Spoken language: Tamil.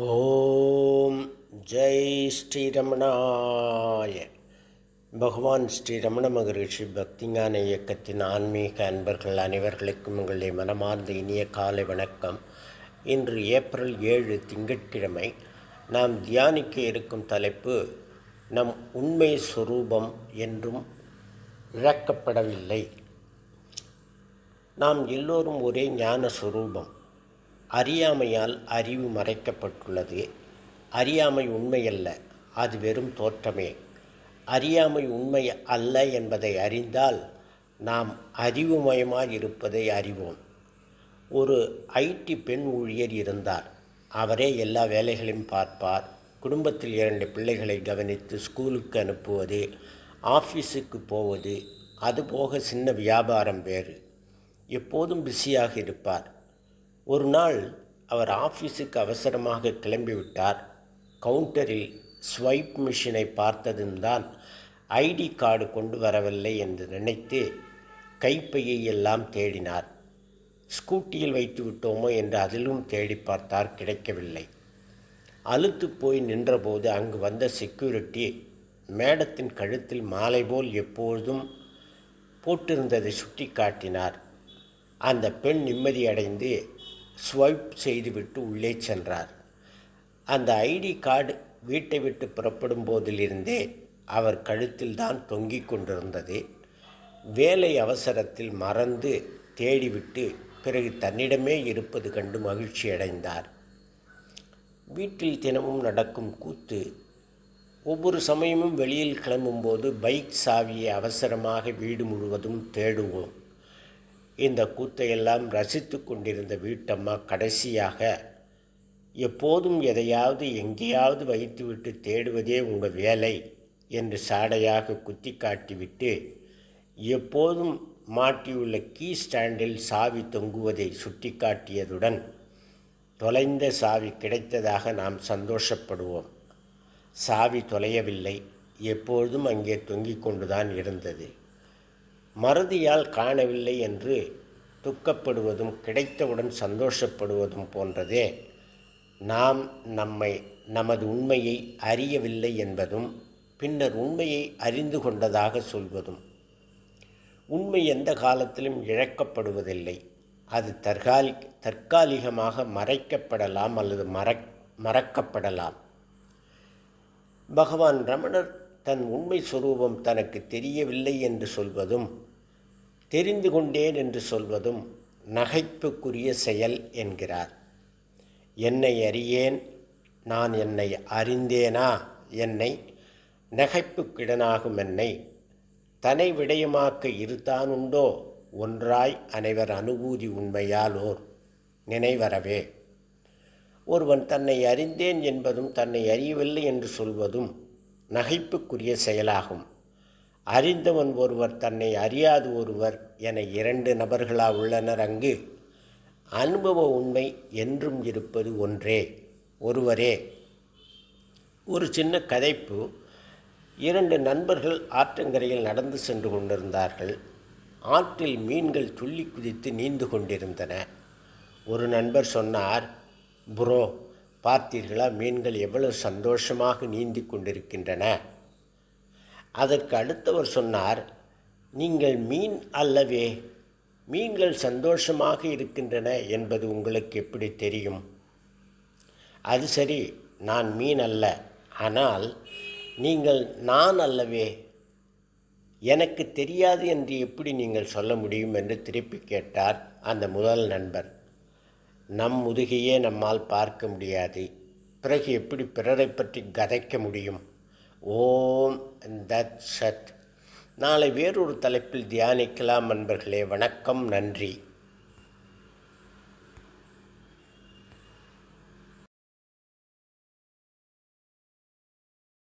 ஓம் ஜெய் ஸ்ரீரமணாய. பகவான் ஸ்ரீ ரமண மகரிஷி பக்திஞான இயக்கத்தின் ஆன்மீக அன்பர்கள் அனைவர்களுக்கும் உங்களுடைய மனமார்ந்த இனிய காலை வணக்கம். இன்று ஏப்ரல் ஏழு திங்கட்கிழமை நாம் தியானிக்க இருக்கும் தலைப்பு நம் உண்மை சுரூபம் என்றும் இழக்கப்படவில்லை நாம் எல்லோரும் ஒரே ஞான சுரூபம். அறியாமையால் அறிவு மறைக்கப்பட்டுள்ளது. அறியாமை உண்மையல்ல அது வெறும் தோற்றமே. அறியாமை உண்மை அல்ல என்பதை அறிந்தால் நாம் அறிவுமயமாக இருப்பதை அறிவோம். ஒரு ஐடி பெண் ஊழியர் இருந்தார். அவரே எல்லா வேலைகளையும் பார்ப்பார். குடும்பத்தில் இரண்டு பிள்ளைகளை கவனித்து ஸ்கூலுக்கு அனுப்புவது ஆஃபீஸுக்கு போவது அதுபோக சின்ன வியாபாரம் வேறு. எப்போதும் பிஸியாக இருப்பார். ஒரு நாள் அவர் ஆஃபீஸுக்கு அவசரமாக கிளம்பிவிட்டார். கவுண்டரில் ஸ்வைப் மிஷினை பார்த்ததும் தான் ஐடி கார்டு கொண்டு வரவில்லை என்று நினைத்து கைப்பையை எல்லாம் தேடினார். ஸ்கூட்டியில் வைத்து விட்டோமோ என்று அதிலும் தேடி பார்த்தார் கிடைக்கவில்லை. அழுத்து போய் நின்றபோது அங்கு வந்த செக்யூரிட்டி மேடத்தின் கழுத்தில் மாலை போல் எப்பொழுதும் போட்டிருந்ததை சுட்டி காட்டினார் அந்த பெண் நிம்மதியடைந்து ஸ்வைப் செய்துவிட்டு உள்ளே சென்றார். அந்த ஐடி கார்டு வீட்டை விட்டு புறப்படும் போதிலிருந்தே அவர் கழுத்தில் தான் தொங்கிக் கொண்டிருந்தது. வேலை அவசரத்தில் மறந்து தேடிவிட்டு பிறகு தன்னிடமே இருப்பது கண்டு மகிழ்ச்சி அடைந்தார். வீட்டில் தினமும் நடக்கும் கூத்து ஒவ்வொரு சமயமும் வெளியில் கிளம்பும்போது பைக் சாவியை அவசரமாக வீடு முழுவதும் தேடுவோம். இந்த கூத்தையெல்லாம் ரசித்து கொண்டிருந்த வீட்டம்மா கடைசியாக எப்போதும் எதையாவது எங்கேயாவது வைத்துவிட்டு தேடுவதே உங்கள் வேலை என்று சாடையாக குத்தி காட்டிவிட்டு எப்போதும் மாட்டியுள்ள கீ ஸ்டாண்டில் சாவி தொங்குவதை சுட்டிக்காட்டியதுடன் தொலைந்த சாவி கிடைத்ததாக நாம் சந்தோஷப்படுவோம். சாவி தொலையவில்லை. எப்பொழுதும் அங்கே தொங்கிக் கொண்டுதான் இருந்தது. மறதியால் காணவில்லை என்று துக்கப்படுவதும் கிடைத்தவுடன் சந்தோஷப்படுவதும் போன்றதே. நாம் நம்மை நமது உண்மையை அறியவில்லை என்பதும் பின்னர் உண்மையை அறிந்து கொண்டதாக சொல்வதும். உண்மை எந்த காலத்திலும் இழக்கப்படுவதில்லை. அது தற்காலி தற்காலிகமாக மறைக்கப்படலாம் அல்லது மறக் மறக்கப்படலாம். பகவான் ரமணர் தன் உண்மை சுரூபம் தனக்கு தெரியவில்லை என்று சொல்வதும் தெரிந்து கொண்டேன் என்று சொல்வதும் நகைப்புக்குரிய செயல் என்கிறார். என்னை அறியேன் நான் என்னை அறிந்தேனா? என்னை நகைப்புக்கிடனாகும் என்னை தனை விடயமாக்க இருத்தானுண்டோ ஒன்றாய் அனைவர் அனுபூதி உண்மையாலோர் நினைவரவே ஒருவன் தன்னை அறிந்தேன் என்பதும் தன்னை அறியவில்லை என்று சொல்வதும் நகைப்புக்குரிய செயலாகும். அறிந்தவன் ஒருவர் தன்னை அறியாது ஒருவர் என இரண்டு நபர்களா உள்ளனர் அங்கு. அனுபவ உண்மை என்றும் இருப்பது ஒன்றே. ஒருவரே. ஒரு சின்ன கதைப்பு. இரண்டு நண்பர்கள் ஆற்றங்கரையில் நடந்து சென்று கொண்டிருந்தார்கள். ஆற்றில் மீன்கள் துள்ளி குதித்து நீந்து கொண்டிருந்தன. ஒரு நண்பர் சொன்னார் புரோ பார்த்தீர்களா? மீன்கள் எவ்வளவு சந்தோஷமாக நீந்தி கொண்டிருக்கின்றன. அதற்கு அடுத்தவர் சொன்னார் நீங்கள் மீன் அல்லவே மீன்கள் சந்தோஷமாக இருக்கின்றன என்பது உங்களுக்கு எப்படி தெரியும்? அது சரி நான் மீன் அல்ல. ஆனால் நீங்கள் நான் அல்லவே எனக்கு தெரியாது என்று எப்படி நீங்கள் சொல்ல முடியும்? என்று திருப்பி கேட்டார் அந்த முதல் நண்பர். நம் முதுகையே நம்மால் பார்க்க முடியாது. பிறகு எப்படி பிறரை பற்றி கதைக்க முடியும்? ஓம் தத் சத். நாளை வேறொரு தலைப்பில் தியானிக்கலாம் நண்பர்களே வணக்கம் நன்றி.